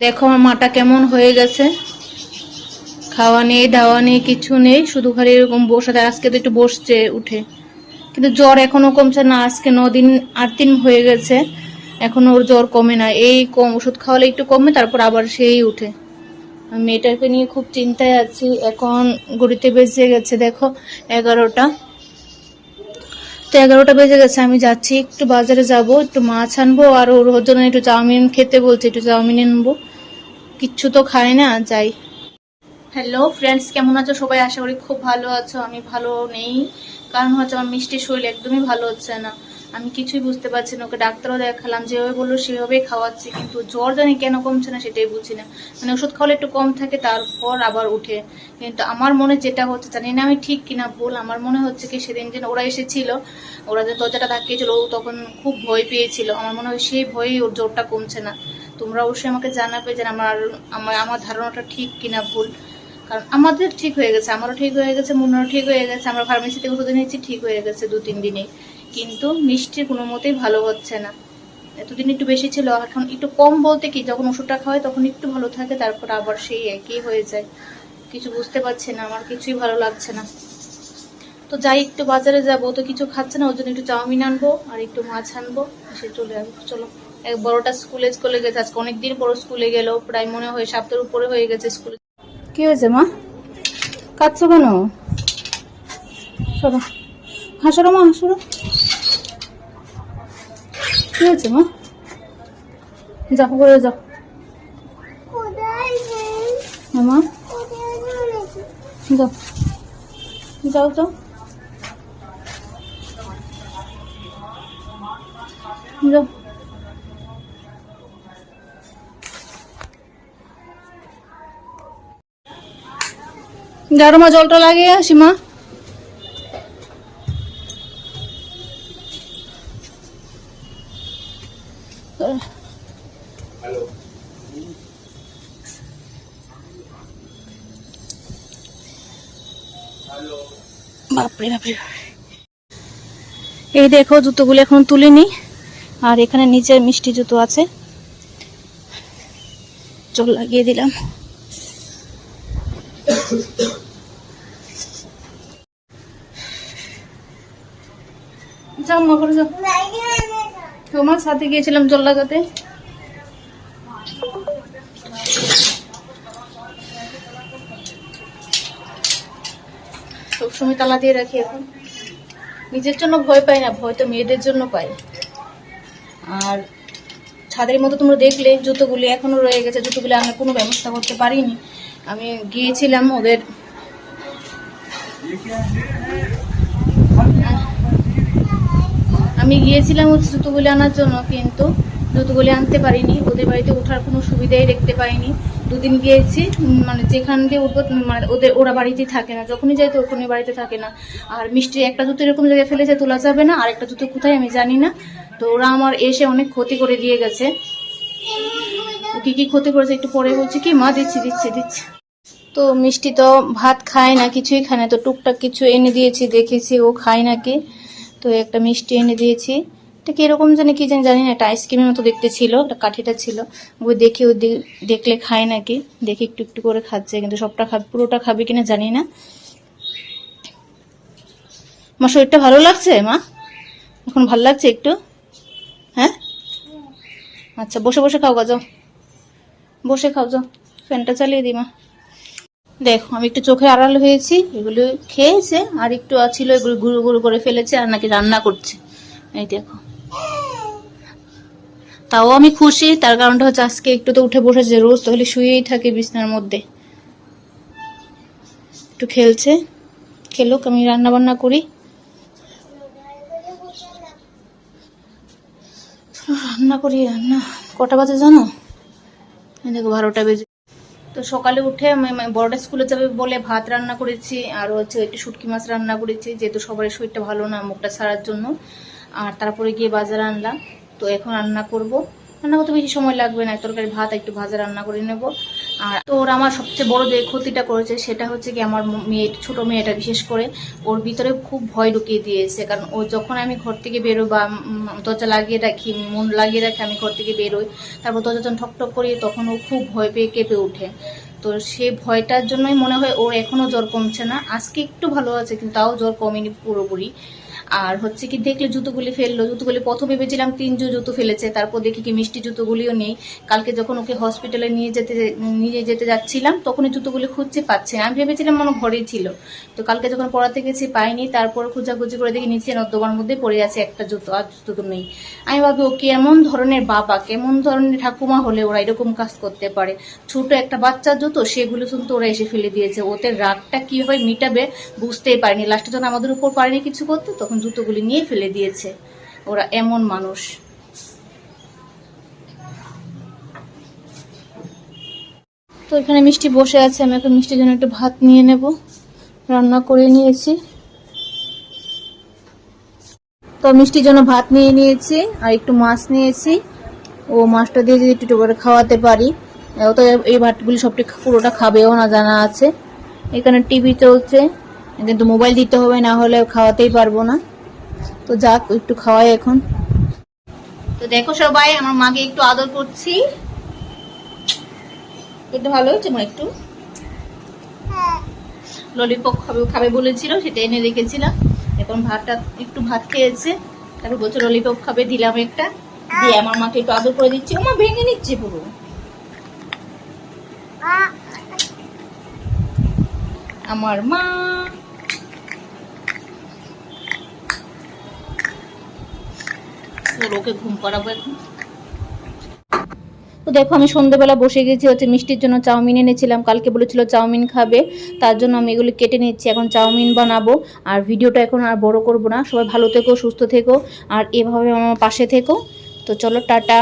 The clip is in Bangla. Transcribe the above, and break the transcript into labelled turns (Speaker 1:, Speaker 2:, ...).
Speaker 1: দেখো আমার মাটা কেমন হয়ে গেছে। খাওয়া নেই, দাওয়া নেই, কিছু নেই, শুধু খালি এরকম বসে আজকে তো একটু বসছে উঠে। কিন্তু জ্বর এখনও কমছে না, আজকে দিন, আট দিন হয়ে গেছে। এখনও ওর জ্বর কমে না। এই কম, ওষুধ খাওয়ালে একটু কমে, তারপর আবার সেই উঠে। মেয়েটাকে নিয়ে খুব চিন্তায় আছি। এখন গড়িতে বেজে গেছে, দেখো, এগারোটা। তো এগারোটা বেজে গেছে, আমি যাচ্ছি। একটু বাজারে যাব, একটু মাছ আনব, আর ওর জন্য একটু চাউমিন খেতে বলছে, একটু চাউমিন আনব। কিচ্ছু তো খায় না, যাই। হ্যালো ফ্রেন্ডস কেমন আছো? সবাই আশা করি খুব ভালো আছো, আমি ভালো নেই। কারণ হচ্ছে আমার মিষ্টির শরীর একদমই ভালো হচ্ছে না। আমি কিছুই বুঝতে পারছি না, ওকে ডাক্তারও দেখালাম, যেভাবে বলল সেভাবেই খাওয়াচ্ছি, কিন্তু জ্বর জানি কেন কমছে না সেটাই বুঝি না। মানে ওষুধ খাওয়ালে একটু কম থাকে, তারপর আবার উঠে কিন্তু আমার মনে যেটা হচ্ছে, জানি না আমি ঠিক কিনা ভুল, আমার মনে হচ্ছে কি সেদিন যেন ওরা এসেছিল, ওরা যে দরজাটা ধাক্কিয়েছিল, ও তখন খুব ভয় পেয়েছিল। আমার মনে হয় সেই ভয়েই ওর জ্বরটা কমছে না। তোমরা অবশ্যই আমাকে জানাবে যে আমার আমার আমার ধারণাটা ঠিক কিনা ভুল। কারণ আমাদের ঠিক হয়ে গেছে, আমারও ঠিক হয়ে গেছে, মুন্নারও ঠিক হয়ে গেছে, আমরা ফার্মেসিতে ওষুধ নিয়েছি ঠিক হয়ে গেছে দু তিন দিনে কিন্তু মিষ্টির কোনো মতেই ভালো হচ্ছে না। এতদিন একটু বেশি ছিল এখন একটু কম বলতে কি, যখন ওষুধটা খাওয়াই তখন একটু ভালো থাকে, তারপর আবার সেই একই হয়ে যায়। কিছু বুঝতে পারছি না, আমার কিছুই ভালো লাগছে না। তো যাই, একটু বাজারে যাব, তো কিছু খাচ্ছে না, ওর জন্য একটু চাউমিন আনব, আর একটু মাছ আনব, এসে চলে আসব, চলো। এক বড়টা স্কুলে স্কুলে গেছে, আজকে অনেকদিন পর স্কুলে গেল, প্রায় মনে হয় সপ্তাহের উপরে হয়ে গেছে স্কুলে। কি হয়েছে, মা? কাঁদছো কেন? সরো। হাসরো মা হাসরো কি হয়েছে, মা? যাও করে যাও হ্যাঁ মা। যাও যাও যাও। যাও। যারো মা, জলটা লাগিয়ে আসি মা। বাপরে বাপরে। এই দেখো, জুতোগুলো এখন তুলিনি। আর এখানে নিচে মিষ্টি জুতো আছে। জল লাগিয়ে দিলাম। যাও, মা করে যাও। তোমার সাথে গিয়েছিলাম জল লাগাতে সবসময় তালা দিয়ে রাখি এখন। নিজের জন্য ভয় পাই না, ভয় তো মেয়েদের জন্য পাই। আর ছাদের মতো তোমরা দেখলে, জুতোগুলি এখনও রয়ে গেছে, জুতোগুলি আমি কোনো ব্যবস্থা করতে পারিনি। আমি গিয়েছিলাম ওদের আমি গিয়েছিলাম হচ্ছে জুতোগুলি আনার জন্য, কিন্তু জুতোগুলি আনতে পারিনি। ওদের বাড়িতে ওঠার কোনো সুবিধাই দেখতে পাইনি। দুদিন গিয়েছি মানে যেখান দিয়ে উঠবো মানে ওদের, ওরা বাড়িতেই থাকে না। যখনই যাই তখনই বাড়িতে থাকে না। আর মিষ্টি একটা জুতো এরকম জায়গায় ফেলেছে তোলা যাবে না। আর একটা জুতো কোথায় আমি জানি না। তো ওরা আমার এসে অনেক ক্ষতি করে দিয়ে গেছে। তো কি কি ক্ষতি করেছে একটু পরে বলছি কি? মা, দিচ্ছি দিচ্ছি দিচ্ছি। তো মিষ্টি তো ভাত খায় না, কিছুই খায় না। তো টুকটাক কিছু এনে দিয়েছি, দেখেছি, ও খায় নাকি? তো একটা মিষ্টি এনে দিয়েছি। এটা কীরকম জানি কী জানি জানি না, একটা আইসক্রিমের মতো দেখতে ছিল, একটা কাঠিটা ছিল। ওই দেখে ও দেখলে খায় নাকি, দেখে একটু একটু করে খাচ্ছে, কিন্তু সবটা খাবে পুরোটা খাবে কিনা জানি না। মা, শরীরটা ভালো লাগছে মা? এখন ভালো লাগছে একটু? হ্যাঁ? আচ্ছা বসে বসে খাও গা, যাও। বসে খাও, যাও। ফ্যানটা চালিয়ে দিই মা। দেখো, আমি একটু চোখে আড়াল হয়েছি, এগুলো খেয়েছে, আর একটু ছিল এগুলো গুঁড়ো গুঁড়ো করে ফেলেছে, আর নাকি রান্না করছে। এই দেখো। তাও আমি খুশি, তার কারণটা হচ্ছে আজকে একটু তো উঠে বসেছে রোজ, তাহলে শুয়েই থাকে বিছনার মধ্যে। একটু খেলছে, খেলুক, আমি রান্না বান্না করি। রান্না করি, রান্না। কটা বাজে জানো? দেখো, বারোটা বেজে তো সকালে উঠে আমি বড়টা স্কুলে যাবে বলে ভাত রান্না করেছি, আর হচ্ছে একটু শুটকি মাছ রান্না করেছি, যেহেতু সবার শরীরটা ভালো না মুখটা ছাড়ার জন্য। আর তারপরে গিয়ে বাজার আনলাম, তো এখন রান্না করব। রান্না করতে বেশি সময় লাগবে না তরকারি ভাত একটু ভাজা রান্না করে নেব। আর তো ওর আমার সবচেয়ে বড় যে ক্ষতিটা করেছে, সেটা হচ্ছে কি আমার মেয়ে, ছোট মেয়েটা বিশেষ করে, ওর ভিতরে খুব ভয় ঢুকিয়ে দিয়েছে। কারণ ও যখন আমি ঘর থেকে বেরোই বা দরজা লাগিয়ে রাখি, মন লাগিয়ে রাখি, আমি ঘর থেকে বেরোই, তারপর দরজা যখন ঠক ঠক করি, তখন ও খুব ভয় পেয়ে কেঁপে ওঠে। তো সেই ভয়টার জন্যই মনে হয় ওর এখনও জ্বর কমছে না। আজকে একটু ভালো আছে, কিন্তু তাও জ্বর কমেনি পুরোপুরি। আর হচ্ছে কি দেখলে জুতোগুলি ফেলল, জুতোগুলি প্রথম ভেবেছিলাম তিন জো জুতো ফেলেছে, তারপর দেখি কি মিষ্টি জুতোগুলিও নেই। কালকে যখন ওকে হসপিটালে নিয়ে যেতে নিয়ে যেতে যাচ্ছিলাম, তখন জুতোগুলি খুঁজতে পাচ্ছে আমি ভেবেছিলাম মনে ঘরেই ছিল। তো কালকে যখন পড়াতে গেছি, পাইনি। তারপর খোঁজাখুঁজি করে দেখি নিচে নর্দমার মধ্যে পড়ে আছে একটা জুতো, আর জুতো তো নেই। আমি ভাবি ও কেমন ধরনের বাবা, কেমন ধরনের ঠাকুমা হলে ওরা এরকম কাজ করতে পারে? ছোট একটা বাচ্চার জুতো, সেগুলো কিন্তু ওরা এসে ফেলে দিয়েছে। ওদের রাগটা কীভাবে মিটাবে বুঝতেই পারিনি। লাস্টে যখন আমাদের উপর পারেনি কিছু করতে, তখন জুতোগুলি নিয়ে ফেলে দিয়েছে। ওরা এমন মানুষ। তো এখানে মিষ্টি বসে আছে, আমি এখন মিষ্টির জন্য একটু ভাত নিয়ে নেব। রান্না করে নিয়েছি। তো মিষ্টির জন্য ভাত নিয়ে নিয়েছি, আর একটু মাছ নিয়েছি। ও মাছটা দিয়ে যদি একটু করে খাওয়াতে পারি তো এই ভাতগুলি সবটি পুরোটা খাবেও না জানা আছে। এখানে টিভি চলছে, কিন্তু মোবাইল দিতে হবে, না হলে খাওয়াতেই পারব না। তো যাক, একটু খাওয়াই এখন। তো দেখো সবাই, আমার মাকে একটু আদর করছি। একটু ভালো হচ্ছে মা একটু? ললিপপ খাবে খাবে বলেছিল, সেটা এনে রেখেছিলাম। এখন ভাতটা একটু ভাত খেয়েছে। তারপর বলছে, ললিপপ খাবে, দিলাম একটা। দিয়ে আমার মাকে একটু আদর করে দিচ্ছি। ও মা ভেঙে নিচ্ছে পুরো। আমার মা। ওকে ঘুম পাড়াবো এখন? তো দেখো, আমি সন্ধ্যেবেলা বসে গেছি হচ্ছে মিষ্টির জন্য চাউমিন এনেছিলাম। কালকে বলেছিল চাউমিন খাবে, তার জন্য আমি এগুলো কেটে নিচ্ছি। এখন চাউমিন বানাবো, আর ভিডিওটা এখন আর বড় করব না। সবাই ভালো থেকো, সুস্থ থেকো, আর এভাবে আমার পাশে থেকো। তো চলো, টাটা।